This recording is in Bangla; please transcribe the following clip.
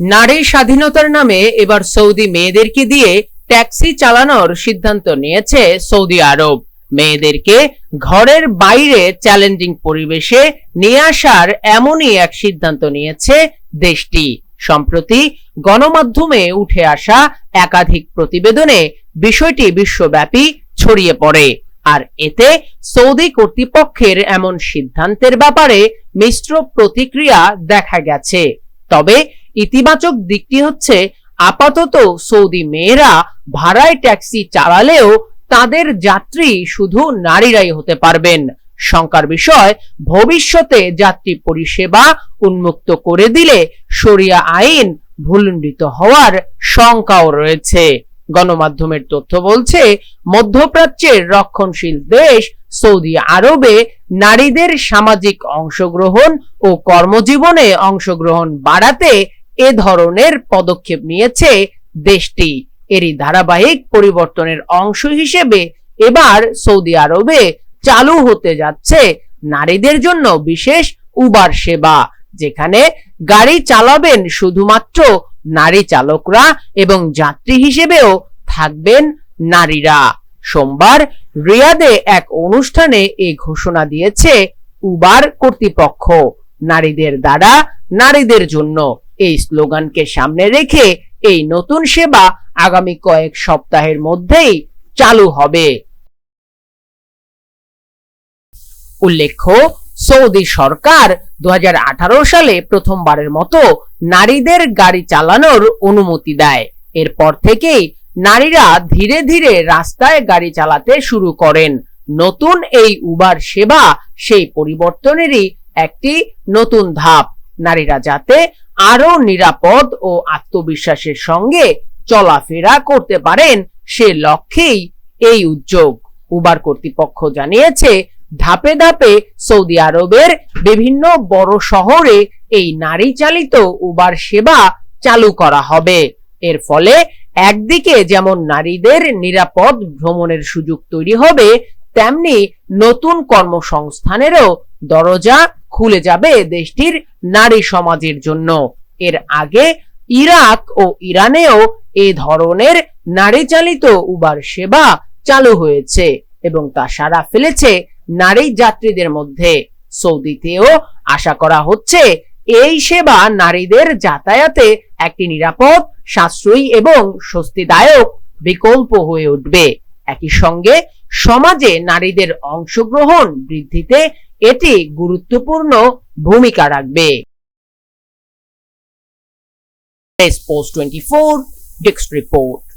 নারী স্বাধীনতার নামে এবার সৌদি মেয়েদেরকে দিয়ে ট্যাক্সি চালানোর সিদ্ধান্ত নিয়েছে সৌদি আরব। মেয়েদেরকে ঘরের বাইরে চ্যালেঞ্জিং পরিবেশে নিয়ে আসার এমনই এক সিদ্ধান্ত নিয়েছে দেশটি। সম্প্রতি গণমাধ্যমে উঠে আসা একাধিক প্রতিবেদনে বিষয়টি বিশ্বব্যাপী ছড়িয়ে পড়ে। আর এতে সৌদি কর্তৃপক্ষের এমন সিদ্ধান্তের ব্যাপারে মিশ্র প্রতিক্রিয়া দেখা গেছে। তবে ইতিবাচক দিকটি হচ্ছে, আপাতত সৌদি মেয়েরা ভাড়ায় ট্যাক্সি চালালেও তাদের যাত্রী শুধু নারীরাই হতে পারবেন। শঙ্কার বিষয়, ভবিষ্যতে যাত্রী পরিষেবা উন্মুক্ত করে দিলে শরিয়া আইন ভুলণ্ডিত হওয়ার শঙ্কাও রয়েছে। গণমাধ্যমের তথ্য বলছে, মধ্যপ্রাচ্যের রক্ষণশীল দেশ সৌদি আরবে নারীদের সামাজিক অংশগ্রহণ ও কর্মজীবনে অংশগ্রহণ বাড়াতে এ ধরনের পদক্ষেপ নিয়েছে দেশটি। এরই ধারাবাহিক পরিবর্তনের অংশ হিসেবে এবার সৌদি আরবে চালু হতে যাচ্ছে নারীদের জন্য বিশেষ উবার সেবা, যেখানে গাড়ি চালাবেন শুধুমাত্র নারী চালকরা এবং যাত্রী হিসেবেও থাকবেন নারীরা। সোমবার রিয়াদে এক অনুষ্ঠানে এই ঘোষণা দিয়েছে উবার কর্তৃপক্ষ, নারীদের দ্বারা নারীদের জন্য। এই স্লোগানকে সামনে রেখে এই নতুন সেবা আগামী কয়েক সপ্তাহের মধ্যেই চালু হবে। উল্লেখ্য, সৌদি সরকার দু সালে প্রথমবারের মতো নারীদের গাড়ি চালানোর অনুমতি দেয়। এরপর থেকেই নারীরা ধীরে ধীরে রাস্তায় গাড়ি চালাতে শুরু করেন। নতুন এই উবার সেবা সেই পরিবর্তনেরই একটি নতুন ধাপ। নারীরা যাতে আরও নিরাপদ ও আত্মবিশ্বাসের সঙ্গে চলাফেরা করতে পারেন সে লক্ষ্যেই এই উদ্যোগ। উবার কর্তৃপক্ষ জানিয়েছে, ধাপে ধাপে সৌদি আরবের বিভিন্ন বড় শহরে এই নারী চালিত উবার সেবা চালু করা হবে। এর ফলে একদিকে যেমন নারীদের নিরাপদ ভ্রমণের সুযোগ তৈরি হবে, তেমনি নতুন কর্মসংস্থানেরও দরজা খুলে যাবে দেশটির নারী সমাজের জন্য। এর আগে ইরাক ও ইরানেও এ ধরনের নারী চালিত উবার সেবা চালু হয়েছে এবং তা সারা ফেলেছে নারী যাত্রীদের মধ্যে। সৌদিতেও আশা করা হচ্ছে এই সেবা নারীদের যাতায়াতে একটি নিরাপদ, সাশ্রয়ী এবং স্বস্তিদায়ক বিকল্প হয়ে উঠবে। একই সঙ্গে সমাজে নারীদের অংশগ্রহণ বৃদ্ধিতে এটি গুরুত্বপূর্ণ ভূমিকা রাখবে। Post twenty four desk report